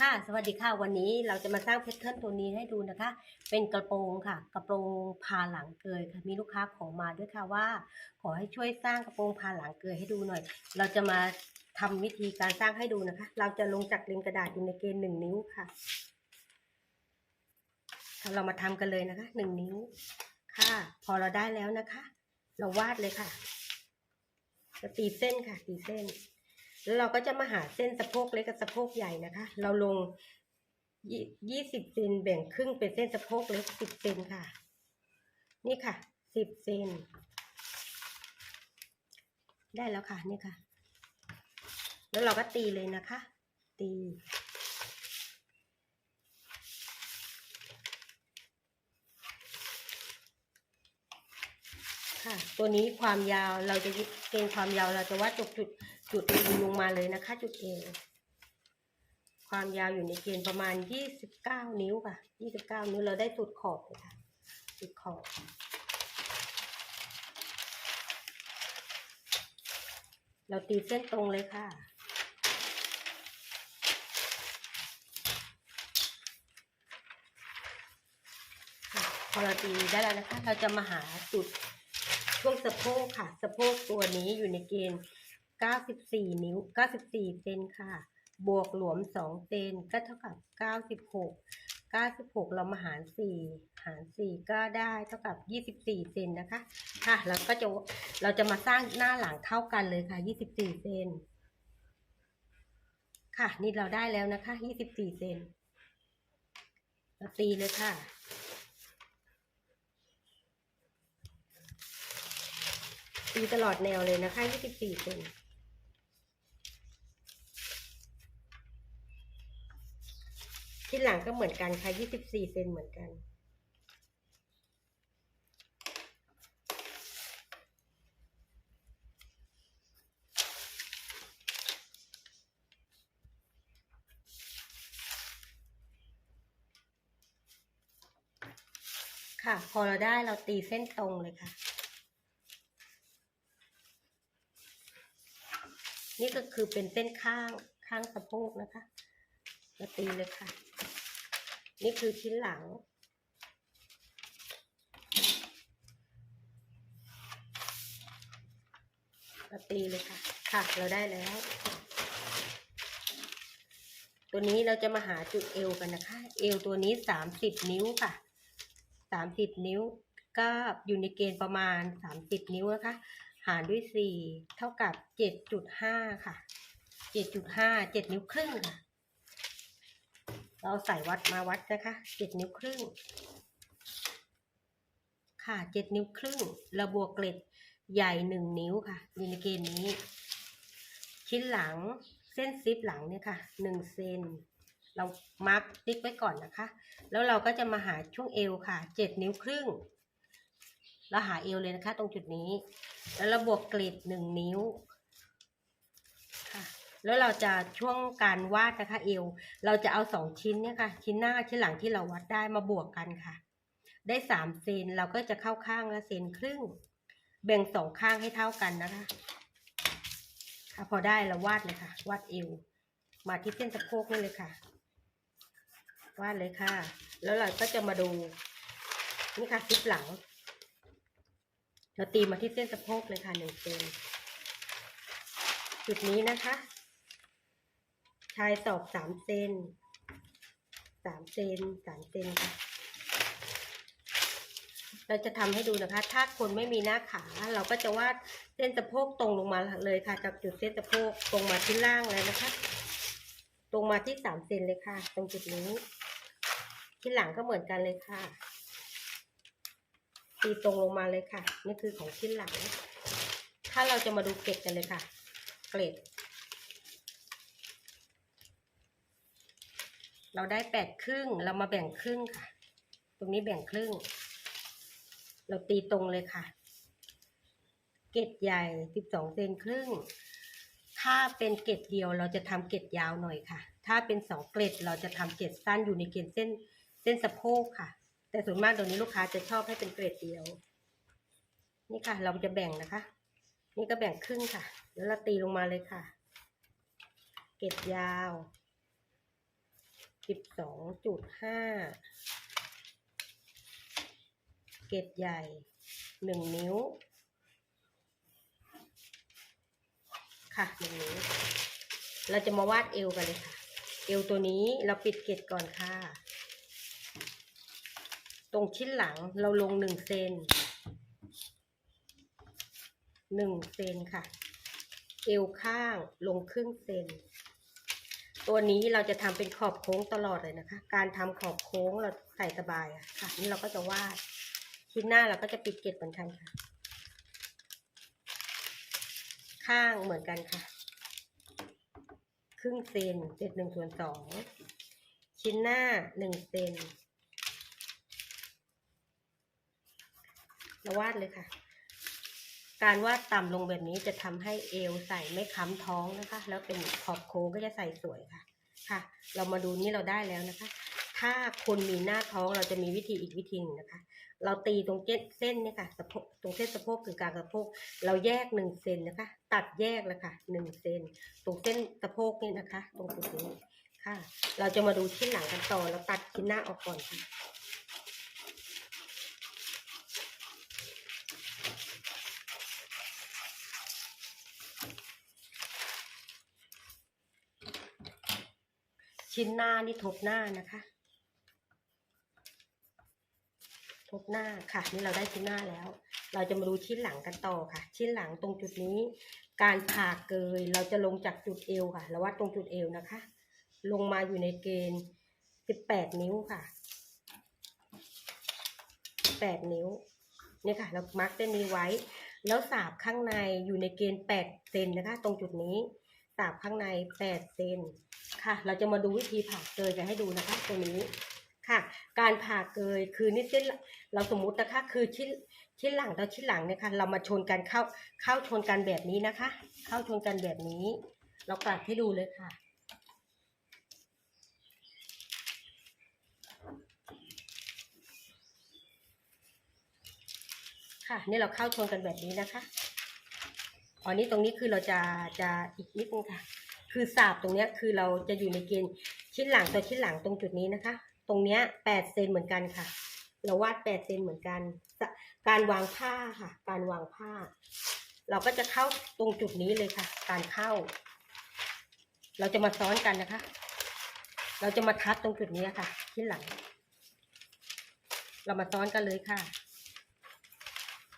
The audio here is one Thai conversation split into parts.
ค่ะสวัสดีค่ะวันนี้เราจะมาสร้างแพทเทิร์นตัวนี้ให้ดูนะคะ เป็นกระโปรงค่ะ กระโปรงพาหลังเกยค่ะ มีลูกค้าขอมาด้วยค่ะว่า ขอให้ช่วยสร้างกระโปรงพาหลังเกยให้ดูหน่อย เราจะมาทำวิธีการสร้างให้ดูนะคะ เราจะลงจากริมกระดาษอยู่ในเกณฑ์หนึ่งนิ้วค่ะเรามาทำกันเลยนะคะหนึ่งนิ้วค่ะ พอเราได้แล้วนะคะ เราวาดเลยค่ะจะตีเส้นค่ะตีเส้น แล้วเราก็จะมาหาเส้นสะโพกเล็กกับสะโพกใหญ่นะคะ เราลงยี่สิบเซนแบ่งครึ่งเป็นเส้นสะโพกเล็กสิบเซนค่ะ นี่ค่ะสิบเซนได้แล้วค่ะนี่ค่ะ แล้วเราก็ตีเลยนะคะ ตี ค่ะ ตัวนี้ความยาวเราจะเกณฑ์ความยาวเราจะวัดจุดจุดจุดเอลงมาเลยนะคะ จุดเอความยาวอยู่ในเกณฑ์ประมาณยี่สิบเก้านิ้วค่ะยี่สิบเก้านิ้วเราได้สุดขอบเลยค่ะสุดขอบเราตีเส้นตรงเลยค่ะค่ะพอเราตีได้แล้วนะคะ เราจะมาหาจุด ช่วงสะโพกค่ะ สะโพกตัวนี้อยู่ในเกณฑ์ 94 นิ้ว 94 เซนค่ะ บวกหลวม 2 เซนก็เท่ากับ 96 96 เรามาหาร 4 หาร 4 ก็ได้เท่ากับ 24 เซนนะคะ ค่ะแล้วก็จะ เราจะมาสร้างหน้าหลังเท่ากันเลยค่ะ 24 เซน ค่ะ นี่เราได้แล้วนะคะ 24 เซนเราตีเลยค่ะ ตีตลอดแนวเลยนะคะ24เซนที่หลังก็เหมือนกันค่ะ24เซนเหมือนกันค่ะ พอเราได้เราตีเส้นตรงเลยค่ะ นี่ก็คือเป็นเส้นข้างข้างสะโพกนะคะเราตีเลยค่ะ นี่คือชิ้นหลังเราตีเลยค่ะ ค่ะเราได้แล้ว ตัวนี้เราจะมาหาจุดเอวกันนะคะ เอวตัวนี้สามสิบนิ้วค่ะสามสิบนิ้วก็อยู่ในเกณฑ์ประมาณสามสิบนิ้วนะคะ หารด้วยสี่เท่ากับเจ็ดจุดห้าค่ะเจ็ดจุดห้าเจ็ดนิ้วครึ่งค่ะ เราใส่วัดมาวัดนะคะเจ็ดนิ้วครึ่ง ค่ะเจ็ดนิ้วครึ่งเราบวกเกล็ดใหญ่หนึ่งนิ้วค่ะอยู่ในเกณฑ์นี้ ชิ้นหลังเส้นซิปหลังเนี่ยค่ะหนึ่งเซนเรามาร์กติ๊กไว้ก่อนนะคะ แล้วเราก็จะมาหาช่วงเอวค่ะเจ็ดนิ้วครึ่ง เราหาเอวเลยนะคะ ตรงจุดนี้ แล้วเราบวกกลีดหนึ่งนิ้วค่ะแล้วเราจะช่วงการวาดนะคะ เอว เราจะเอาสองชิ้นเนี่ยค่ะ ชิ้นหน้าชิ้นหลังที่เราวัดได้มาบวกกันค่ะ ได้สามเซนเราก็จะเข้าข้างละเซนครึ่ง แบ่งสองข้างให้เท่ากันนะคะค่ะพอได้เราวาดเลยค่ะ วาดเอว มาที่เส้นสะโพกนี่เลยค่ะ วาดเลยค่ะ แล้วเราก็จะมาดูนี่ค่ะซิปหลัง เราตีมาที่เส้นสะโพกเลยค่ะหนึ่งเซนจุดนี้นะคะ ชายศอกสามเซนสามเซนสามเซนค่ะ เราจะทำให้ดูนะคะ ถ้าคนไม่มีหน้าขา เราก็จะวาดเส้นสะโพกตรงลงมาเลยค่ะ จากจุดเส้นสะโพกตรงมาที่ล่างเลยนะคะ ตรงมาที่สามเซนเลยค่ะ ตรงจุดนี้ ที่หลังก็เหมือนกันเลยค่ะ ตีตรงลงมาเลยค่ะ นี่คือของชิ้นหลัง ถ้าเราจะมาดูเกล็ดกันเลยค่ะ เกล็ด เราได้แปดครึ่ง เรามาแบ่งครึ่งค่ะ ตรงนี้แบ่งครึ่ง เราตีตรงเลยค่ะ เกล็ดใหญ่สิบสองเซนครึ่ง ถ้าเป็นเกล็ดเดียวเราจะทำเกล็ดยาวหน่อยค่ะ ถ้าเป็นสองเกล็ดเราจะทำเกล็ดสั้นอยู่ในเกณฑ์เส้นเส้นสะโพกค่ะ แต่ส่วนมากตรงนี้ลูกค้าจะชอบให้เป็นเกรดเดียว นี่ค่ะ เราจะแบ่งนะคะ นี่ก็แบ่งครึ่งค่ะแล้วเราตีลงมาเลยค่ะ เกรดยาวสิบสองจุดห้าเกตใหญ่หนึ่งนิ้ว ค่ะหนึ่งนิ้ว เราจะมาวาดเอวกันเลยค่ะ เอวตัวนี้เราปิดเกตก่อนค่ะ ตรงชิ้นหลังเราลงหนึ่งเซนหนึ่งเซนค่ะ เอวข้างลงครึ่งเซน ตัวนี้เราจะทำเป็นขอบโค้งตลอดเลยนะคะ การทำขอบโค้งเราใส่สบายค่ะ นี่เราก็จะวาดชิ้นหน้าเราก็จะปิดเกตเหมือนกันค่ะ ข้างเหมือนกันค่ะ ครึ่งเซนเศษหนึ่งส่วนสอง ชิ้นหน้าหนึ่งเซน เราวาดเลยค่ะ การวาดต่ำลงแบบนี้จะทำให้เอวใส่ไม่ค้ำท้องนะคะ แล้วเป็นขอบโค้งก็จะใส่สวยค่ะ ค่ะ เรามาดูนี่เราได้แล้วนะคะ ถ้าคนมีหน้าท้องเราจะมีวิธีอีกวิธีหนึ่งนะคะ เราตีตรงเจ็ดเส้นเนี่ยค่ะสะโพกตรงเส้นสะโพกคือกลางสะโพก เราแยกหนึ่งเซนนะคะ ตัดแยกเลยค่ะหนึ่งเซนตรงเส้นสะโพกนี่นะคะ ตรงจุดนี้ค่ะ เราจะมาดูชิ้นหลังกันต่อเราตัดชิ้นหน้าออกก่อนค่ะ ชิ้นหน้านี่ทบหน้านะคะ ทบหน้าค่ะ นี่เราได้ชิ้นหน้าแล้ว เราจะมาดูชิ้นหลังกันต่อค่ะ ชิ้นหลังตรงจุดนี้ การผ่าเกยเราจะลงจากจุดเอวค่ะเราวัดตรงจุดเอวนะคะ ลงมาอยู่ในเกณฑ์18นิ้วค่ะ8นิ้วนี่ค่ะ เรามาร์กเส้นนี้ไว้ แล้วสาบข้างในอยู่ในเกณฑ์8เซนนะคะ ตรงจุดนี้สาบข้างใน8เซน ค่ะ เราจะมาดูวิธีผ่าเกยกันให้ดูนะคะตรงนี้ค่ะ การผ่าเกยคือนี่เส้นเราสมมุตินะคะ คือชิ้นชิ้นหลังต่อชิ้นหลังเนี่ยค่ะ เรามาชนกันเข้าเข้าชนกันแบบนี้นะคะ เข้าชนกันแบบนี้ เรากลัดให้ดูเลยค่ะค่ะนี่เราเข้าชนกันแบบนี้นะคะอ๋อนี่ตรงนี้คือเราจะจะอีกนิดนึงค่ะ คือสาบตรงเนี้ยคือเราจะอยู่ในเกณฑ์ชิ้นหลังต่อชิ้นหลังตรงจุดนี้นะคะ ตรงเนี้ยแปดเซนเหมือนกันค่ะ เราวาดแปดเซนเหมือนกัน การวางผ้าค่ะ การวางผ้า เราก็จะเข้าตรงจุดนี้เลยค่ะ การเข้า เราจะมาซ้อนกันนะคะ เราจะมาทับตรงจุดนี้ค่ะ ชิ้นหลัง เรามาซ้อนกันเลยค่ะ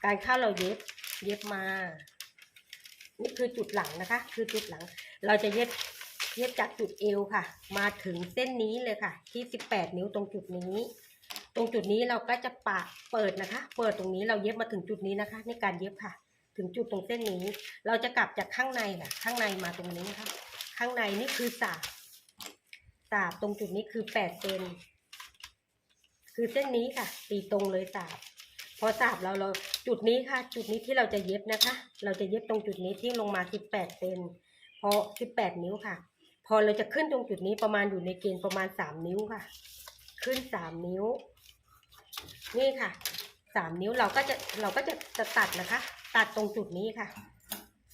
การเข้าเราเย็บ เย็บมา นี่คือจุดหลังนะคะ คือจุดหลัง เราจะเย็บเย็บจากจุดเอวค่ะ มาถึงเส้นนี้เลยค่ะ ที่ 18 นิ้วตรงจุดนี้ ตรงจุดนี้เราก็จะปะเปิดนะคะ เปิดตรงนี้เราเย็บมาถึงจุดนี้นะคะ ในการเย็บค่ะ ถึงจุดตรงเส้นนี้ เราจะกลับจากข้างในค่ะ ข้างในมาตรงนี้นะคะข้างในนี่คือสาบสาบตรงจุดนี้คือ8เซนคือเส้นนี้ค่ะ ตีตรงเลยสาบ พอสาบเราเราจุดนี้ค่ะ จุดนี้ที่เราจะเย็บนะคะ เราจะเย็บตรงจุดนี้ที่ลงมา18เซนพอ18นิ้วค่ะ พอเราจะขึ้นตรงจุดนี้ประมาณอยู่ในเกณฑ์ประมาณ3นิ้วค่ะ ขึ้น3นิ้ว นี่ค่ะ3นิ้วเราก็จะเราก็จะจะตัดนะคะ ตัดตรงจุดนี้ค่ะ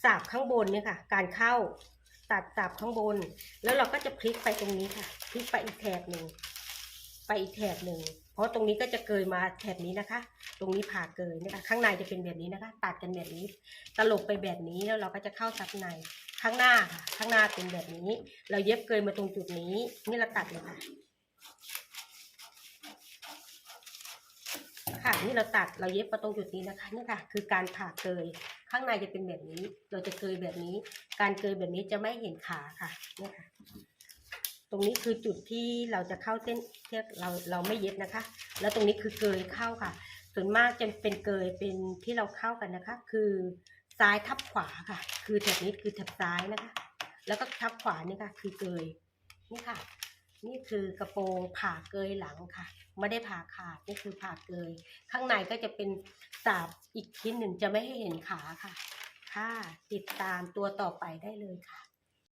สาบข้างบนเนี่ยค่ะ การเข้าตัดสาบข้างบน แล้วเราก็จะพลิกไปตรงนี้ค่ะ พลิกไปอีกแถบหนึ่งไปอีกแถบหนึ่ง ราะตรงนี้ก็จะเกยมาแถบนี้นะคะ ตรงนี้ผ่าเกยนะคะ ข้างในจะเป็นแบบนี้นะคะ ตัดกันแบบนี้ ตลบไปแบบนี้แล้วเราก็จะเข้าซับใน ข้างหน้าค่ะ ข้างหน้าเป็นแบบนี้ เราเย็บเกยมาตรงจุดนี้ นี่เราตัดเลยค่ะ ค่ะ นี่เราตัด เราเย็บมาตรงจุดนี้นะคะ นี่ค่ะ คือการผ่าเกย ข้างในจะเป็นแบบนี้ เราจะเกยแบบนี้ การเกยแบบนี้จะไม่เห็นขาค่ะเนี่ยค่ะ ตรงนี้คือจุดที่เราจะเข้าเส้นเที่เราเราไม่เย็บนะคะ แล้วตรงนี้คือเกยเข้าค่ะ ส่วนมากจะเป็นเกยเป็นที่เราเข้ากันนะคะ คือซ้ายทับขวาค่ะ คือแถบนี้คือแถบซ้ายนะคะ แล้วก็ทับขวานี่ค่ะ คือเกยนี่ค่ะ นี่คือกระโปรงผ่าเกยหลังค่ะ ไม่ได้ผ่าขาดนี่คือผ่าเกย ข้างในก็จะเป็นสาบอีกชิ้นหนึ่งจะไม่ให้เห็นขาค่ะ ค่ะ ติดตามตัวต่อไปได้เลยค่ะ